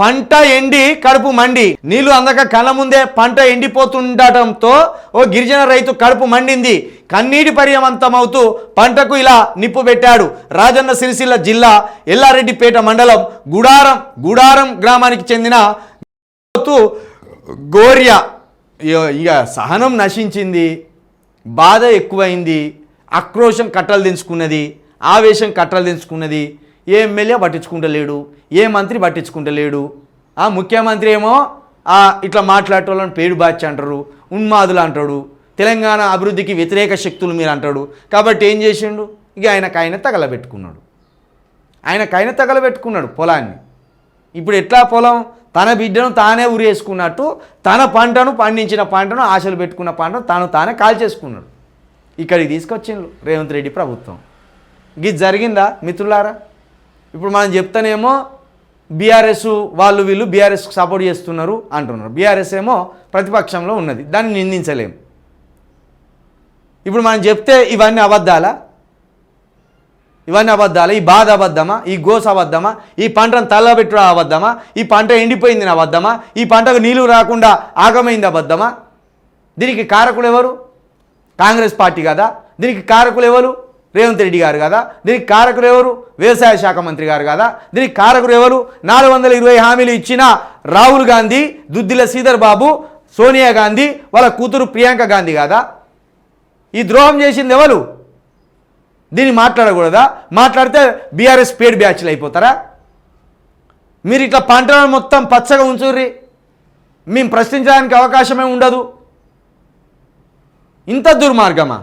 పంట ఎండి కడుపు మండి. నీళ్ళు అందక కళ్ళ ముందే పంట ఎండిపోతుండటంతో ఓ గిరిజన రైతు కడుపు మండింది. కన్నీటి పర్యవంతమవుతూ పంటకు ఇలా నిప్పు పెట్టాడు. రాజన్న సిరిసిల్ల జిల్లా ఎల్లారెడ్డిపేట మండలం గుడారం గుడారం గ్రామానికి చెందిన గోర్య. ఇగ- ఇక సహనం నశించింది. బాధ ఎక్కువైంది. ఆక్రోశం కట్టలు దించుకున్నది. ఆవేశం కట్టలు దించుకున్నది. ఏ ఎమ్మెల్యే పట్టించుకుంటలేడు ఏ మంత్రి పట్టించుకుంటలేడు. ఆ ముఖ్యమంత్రి ఏమో ఇట్లా మాట్లాడేటోళ్ళని పేరు బాచి అంటారు ఉన్మాదులు అంటాడు తెలంగాణ అభివృద్ధికి వ్యతిరేక శక్తులు మీరు అంటాడు. కాబట్టి ఏం చేసిండు? ఇక ఆయనకు ఆయన తగలబెట్టుకున్నాడు. ఆయన తగలబెట్టుకున్నాడు పొలాన్ని. ఇప్పుడు ఎట్లా పొలం? తన బిడ్డను తానే ఉరేసుకున్నట్టు తన పంటను పండించిన పంటను ఆశలు పెట్టుకున్న పంటను తాను తానే కాల్చేసుకున్నాడు. ఇక్కడికి తీసుకొచ్చిండ్రు రేవంత్ రెడ్డి ప్రభుత్వం. ఇది జరిగిందా మిత్రులారా? ఇప్పుడు మనం చెప్తానేమో బీఆర్ఎస్ వాళ్ళు వీళ్ళు బీఆర్ఎస్కి సపోర్ట్ చేస్తున్నారు అంటున్నారు. బీఆర్ఎస్ ఏమో ప్రతిపక్షంలో ఉన్నది. దాన్ని నిందించలేము ఇప్పుడు మనం చెప్తే ఇవన్నీ అబద్ధాలా? ఇవన్నీ అబద్ధాలు? ఈ బాధ అబద్ధమా? ఈ గోస అబద్ధమా? ఈ పంటను తల్లబెట్టడం అబద్ధమా? ఈ పంట ఎండిపోయింది అబద్ధమా? ఈ పంటకు నీళ్ళు రాకుండా ఆగమైంది అబద్ధమా? దీనికి కారకులు ఎవరు? కాంగ్రెస్ పార్టీ కదా. దీనికి కారకులు ఎవరు? రేవంత్ రెడ్డి గారు కదా? దీనికి కారకులు ఎవరు? వ్యవసాయ శాఖ మంత్రి గారు కదా? దీనికి కారకులు ఎవరు? నాలుగు వందల ఇరవై హామీలు ఇచ్చిన రాహుల్ గాంధీ దుద్దిల శ్రీధర్ బాబు సోనియా గాంధీ వాళ్ళ కూతురు ప్రియాంక గాంధీ కదా? ఈ ద్రోహం చేసింది ఎవరు? దీన్ని మాట్లాడకూడదా? మాట్లాడితే బీఆర్ఎస్ పేడ్ బ్యాచ్లు అయిపోతారా? మీరు ఇట్లా పంటలను మొత్తం పచ్చగా ఉంచుర్రి. మేము ప్రశ్నించడానికి అవకాశమే ఉండదు. ఇంత దుర్మార్గమా?